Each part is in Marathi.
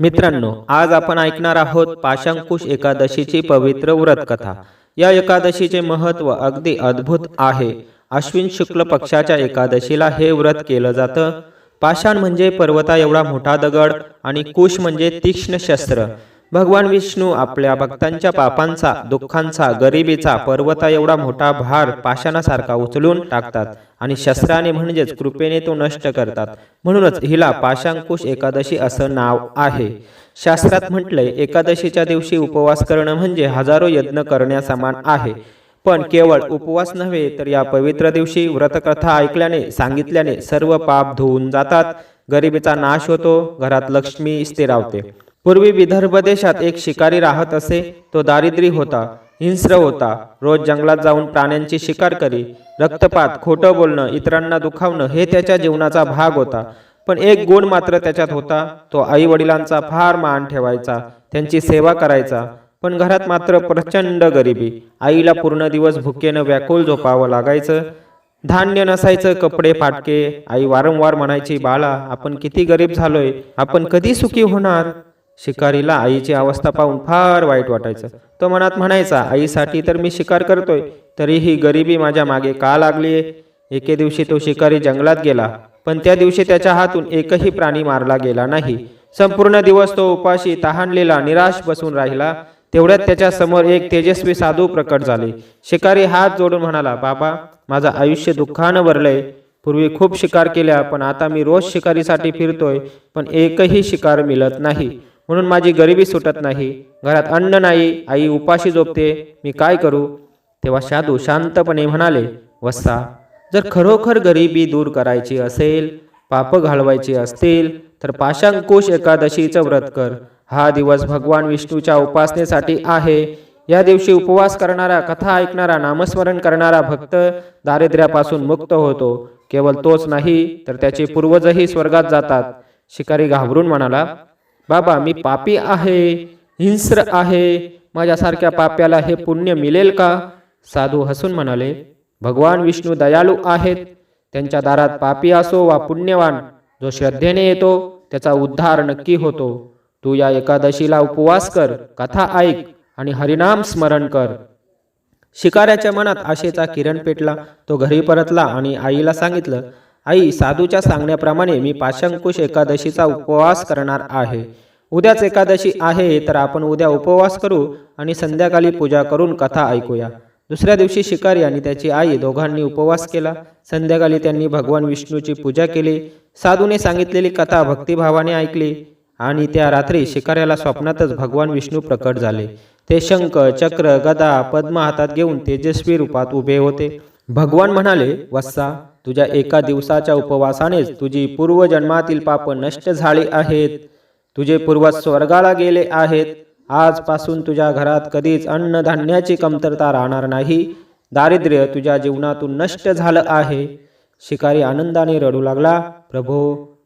मित्रांनो आज आपण ऐकणार आहोत पाशांकुश एकादशीची पवित्र व्रत कथा या एकादशीचे महत्त्व अगदी अद्भुत आहे. अश्विन शुक्ल पक्षाच्या एकादशीला हे व्रत केलं जातं. पाषाण म्हणजे पर्वता एवढा मोठा दगड आणि कुश म्हणजे तीक्ष्ण शस्त्र. भगवान विष्णू आपल्या भक्तांच्या पापांचा दुःखांचा गरिबीचा पर्वता एवढा मोठा भार पाषाणासारखा उचलून टाकतात आणि शस्त्राने म्हणजेच कृपेने तो नष्ट करतात. म्हणूनच हिला पाशांकुश एकादशी असं नाव आहे. शास्त्रात म्हटलंय एकादशीच्या दिवशी उपवास करणं म्हणजे हजारो यज्ञ करण्यासमान आहे. पण केवळ उपवास नव्हे तर या पवित्र दिवशी व्रतकथा ऐकल्याने सांगितल्याने सर्व पाप धुवून जातात गरिबीचा नाश होतो घरात लक्ष्मी स्थिरावते. पूर्वी विदर्भ देशात एक शिकारी राहत असे तो दारिद्र्य होता हिंस्र होता रोज जंगलात जाऊन प्राण्यांची शिकार करी रक्तपात खोटं बोलणं इतरांना दुखावणं हे त्याच्या जीवनाचा भाग होता. पण एक गुण मात्र त्याच्यात होता तो आई वडिलांचा फार मान ठेवायचा त्यांची सेवा करायचा. पण घरात मात्र प्रचंड गरिबी आईला पूर्ण दिवस भुकेनं व्याकुल झोपावं लागायचं. धान्य नसायचं कपडे फाटके आई वारंवार म्हणायची बाळा आपण किती गरीब झालोय आपण कधी सुखी होणार? शिकारीला आईची अवस्था पाहून फार वाईट वाटायचं. तो मनात म्हणायचा आईसाठी तर मी शिकार करतोय तरीही गरिबी माझ्या मागे का लागलीये? एके दिवशी तो शिकारी जंगलात गेला पण त्या दिवशी त्याच्या हातून एकही प्राणी मारला गेला नाही. संपूर्ण दिवस तो उपाशी तहानलेला निराश बसून राहिला. तेवढ्यात त्याच्यासमोर एक तेजस्वी साधू प्रकट झाले. शिकारी हात जोडून म्हणाला बाबा माझं आयुष्य दुःखानं भरलंय. पूर्वी खूप शिकार केल्या पण आता मी रोज शिकारीसाठी फिरतोय पण एकही शिकार मिळत नाही. म्हणून माझी गरिबी सुटत नाही. घरात अन्न नाही. आई उपाशी झोपते. मी काय करू? तेव्हा साधू शांतपणे म्हणाले वत्सा जर खरोखर गरिबी दूर करायची असेल पाप घालवायची असतील तर पाशांकुश एकादशीचं व्रत कर. हा दिवस भगवान विष्णूच्या उपासनेसाठी आहे. या दिवशी उपवास करणारा कथा ऐकणारा नामस्मरण करणारा भक्त दारिद्र्यापासून मुक्त होतो. केवळ तोच नाही तर त्याचे पूर्वजही स्वर्गात जातात. शिकारी घाबरून म्हणाला बाबा मी पापी आहे हिंस्र आहे. माझ्यासारख्या पाप्याला हे पुण्य मिळेल का? साधू हसून म्हणाले भगवान विष्णू दयाळू आहेत. त्यांच्या दारात पापी असो वा पुण्यवान जो श्रद्धेने येतो त्याचा उद्धार नक्की होतो. तू या एकादशीला उपवास कर कथा ऐक आणि हरिनाम स्मरण कर. शिकाऱ्याच्या मनात आशेचा किरण पेटला. तो घरी परतला आणि आईला सांगितलं आई साधूच्या सांगण्याप्रमाणे मी पाशंकुश एकादशीचा उपवास करणार आहे. उद्याच एकादशी आहे तर आपण उद्या उपवास करू आणि संध्याकाळी पूजा करून कथा ऐकूया. दुसऱ्या दिवशी शिकारी आणि त्याची आई दोघांनी उपवास केला. संध्याकाळी त्यांनी भगवान विष्णूची पूजा केली. साधूने सांगितलेली कथा भक्तिभावाने ऐकली आणि त्या रात्री शिकाऱ्याला स्वप्नातच भगवान विष्णू प्रकट झाले. ते शंख चक्र गदा पद्म हातात घेऊन तेजस्वी रूपात उभे होते. भगवान म्हणाले वत्सा तुझ्या एका दिवसाच्या उपवासानेच तुझी पूर्वजन्मातील पाप नष्ट झाली आहेत. तुझे पूर्वज स्वर्गाला गेले आहेत. आजपासून तुझ्या घरात कधीच अन्नधान्याची कमतरता राहणार नाही. दारिद्र्य तुझ्या जीवनातून नष्ट झालं आहे. शिकारी आनंदाने रडू लागला प्रभो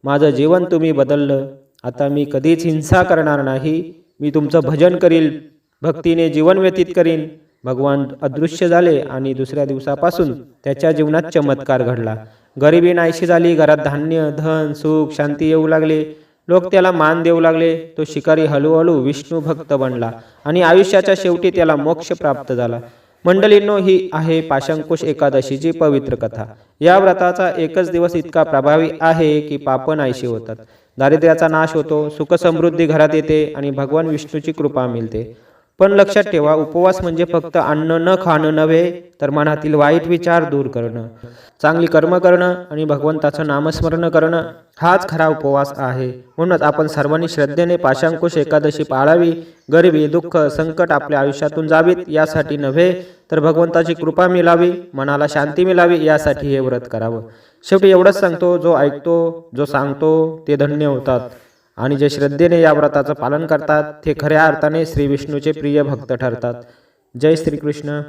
माझं जीवन तुम्ही बदललं. आता मी कधीच हिंसा करणार नाही. मी तुमचं भजन करील. भक्तीने जीवन व्यतीत करीन. भगवान अदृश्य झाले आणि दुसऱ्या दिवसापासून त्याच्या जीवनात चमत्कार घडला. गरिबी नाहीशी झाली घरात धान्य धन सुख शांती येऊ लागले. लोक त्याला मान देऊ लागले. तो शिकारी हळूहळू विष्णू भक्त बनला आणि आयुष्याच्या शेवटी त्याला मोक्ष प्राप्त झाला. मंडलींनो ही आहे पाशंकुश एकादशीची पवित्र कथा. या व्रताचा एकच दिवस इतका प्रभावी आहे की पाप नाहीशी होतात. दारिद्र्याचा नाश होतो सुख समृद्धी घरात येते आणि भगवान विष्णूची कृपा मिळते. पण लक्षात ठेवा उपवास म्हणजे फक्त अन्न न खाणं नव्हे तर मनातील वाईट विचार दूर करणं. चांगली कर्म करणं आणि भगवंताचं नामस्मरण करणं हाच खरा उपवास आहे. म्हणूनच आपण सर्वांनी श्रद्धेने पाशांकुश एकादशी पाळावी. गरिबी दुःख संकट आपल्या आयुष्यातून जावीत यासाठी नव्हे तर भगवंताची कृपा मिळावी मनाला शांती मिळावी यासाठी हे व्रत करावं. शेवटी एवढंच सांगतो जो ऐकतो जो सांगतो ते धन्य होतात. आणि जे श्रद्धेने या व्रताचं पालन करतात ते खऱ्या अर्थाने श्री विष्णूचे प्रिय भक्त ठरतात. जय श्रीकृष्ण.